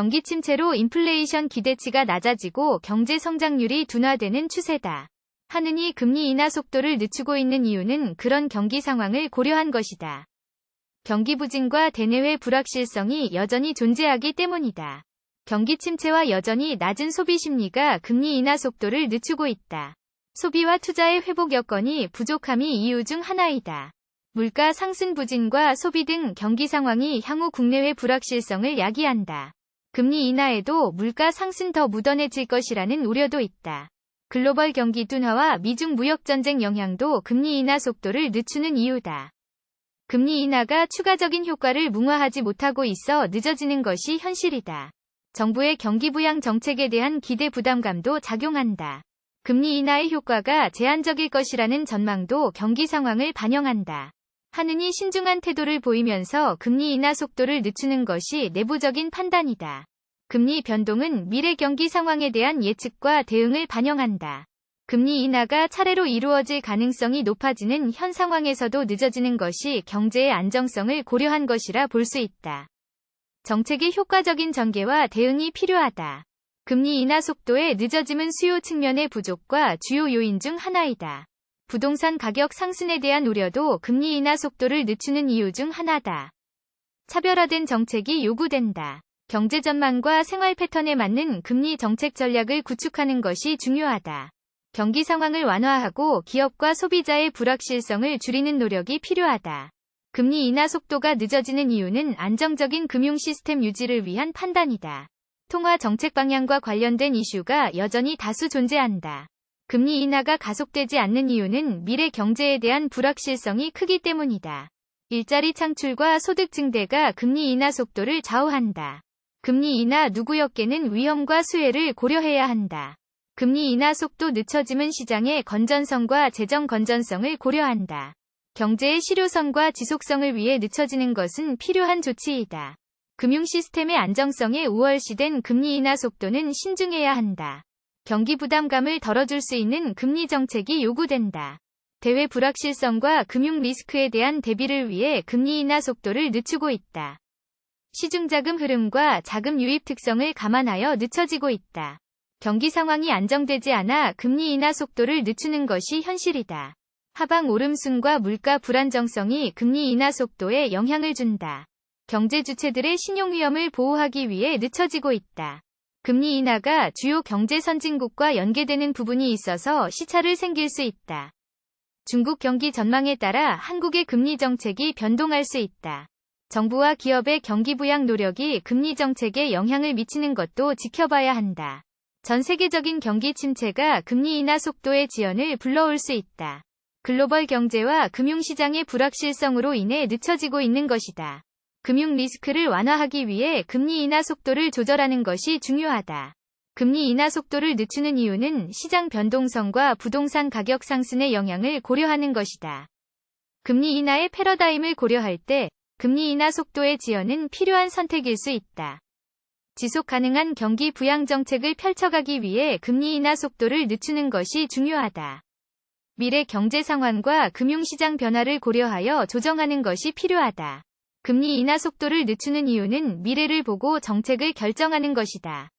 경기 침체로 인플레이션 기대치가 낮아지고 경제 성장률이 둔화되는 추세다. 하느니 금리 인하 속도를 늦추고 있는 이유는 그런 경기 상황을 고려한 것이다. 경기 부진과 대내외 불확실성이 여전히 존재하기 때문이다. 경기 침체와 여전히 낮은 소비 심리가 금리 인하 속도를 늦추고 있다. 소비와 투자의 회복 여건이 부족함이 이유 중 하나이다. 물가 상승 부진과 소비 등 경기 상황이 향후 국내외 불확실성을 야기한다. 금리 인하에도 물가 상승 더 묻어내질 것이라는 우려도 있다. 글로벌 경기 둔화와 미중 무역 전쟁 영향도 금리 인하 속도를 늦추는 이유다. 금리 인하가 추가적인 효과를 뭉화하지 못하고 있어 늦어지는 것이 현실이다. 정부의 경기 부양 정책에 대한 기대 부담감도 작용한다. 금리 인하의 효과가 제한적일 것이라는 전망도 경기 상황을 반영한다. 하느니 신중한 태도를 보이면서 금리 인하 속도를 늦추는 것이 내부적인 판단이다. 금리 변동은 미래 경기 상황에 대한 예측과 대응을 반영한다. 금리 인하가 차례로 이루어질 가능성이 높아지는 현 상황에서도 늦어지는 것이 경제의 안정성을 고려한 것이라 볼 수 있다. 정책의 효과적인 전개와 대응이 필요하다. 금리 인하 속도의 늦어짐은 수요 측면의 부족과 주요 요인 중 하나이다. 부동산 가격 상승에 대한 우려도 금리 인하 속도를 늦추는 이유 중 하나다. 차별화된 정책이 요구된다. 경제 전망과 생활 패턴에 맞는 금리 정책 전략을 구축하는 것이 중요하다. 경기 상황을 완화하고 기업과 소비자의 불확실성을 줄이는 노력이 필요하다. 금리 인하 속도가 늦어지는 이유는 안정적인 금융 시스템 유지를 위한 판단이다. 통화 정책 방향과 관련된 이슈가 여전히 다수 존재한다. 금리 인하가 가속되지 않는 이유는 미래 경제에 대한 불확실성이 크기 때문이다. 일자리 창출과 소득 증대가 금리 인하 속도를 좌우한다. 금리 인하 누구였게는 위험과 수혜를 고려해야 한다. 금리 인하 속도 늦춰짐은 시장의 건전성과 재정 건전성을 고려한다. 경제의 실효성과 지속성을 위해 늦춰지는 것은 필요한 조치이다. 금융 시스템의 안정성에 우월시된 금리 인하 속도는 신중해야 한다. 경기 부담감을 덜어줄 수 있는 금리 정책이 요구된다. 대외 불확실성과 금융 리스크에 대한 대비를 위해 금리 인하 속도를 늦추고 있다. 시중자금 흐름과 자금 유입 특성을 감안하여 늦춰지고 있다. 경기 상황이 안정되지 않아 금리 인하 속도를 늦추는 것이 현실이다. 하방 오름순과 물가 불안정성이 금리 인하 속도에 영향을 준다. 경제 주체들의 신용 위험을 보호하기 위해 늦춰지고 있다. 금리 인하가 주요 경제 선진국과 연계되는 부분이 있어서 시차를 생길 수 있다. 중국 경기 전망에 따라 한국의 금리 정책이 변동할 수 있다. 정부와 기업의 경기 부양 노력이 금리 정책에 영향을 미치는 것도 지켜봐야 한다. 전 세계적인 경기 침체가 금리 인하 속도의 지연을 불러올 수 있다. 글로벌 경제와 금융시장의 불확실성으로 인해 늦춰지고 있는 것이다. 금융 리스크를 완화하기 위해 금리 인하 속도를 조절하는 것이 중요하다. 금리 인하 속도를 늦추는 이유는 시장 변동성과 부동산 가격 상승의 영향을 고려하는 것이다. 금리 인하의 패러다임을 고려할 때 금리 인하 속도의 지연은 필요한 선택일 수 있다. 지속 가능한 경기 부양 정책을 펼쳐가기 위해 금리 인하 속도를 늦추는 것이 중요하다. 미래 경제 상황과 금융시장 변화를 고려하여 조정하는 것이 필요하다. 금리 인하 속도를 늦추는 이유는 미래를 보고 정책을 결정하는 것이다.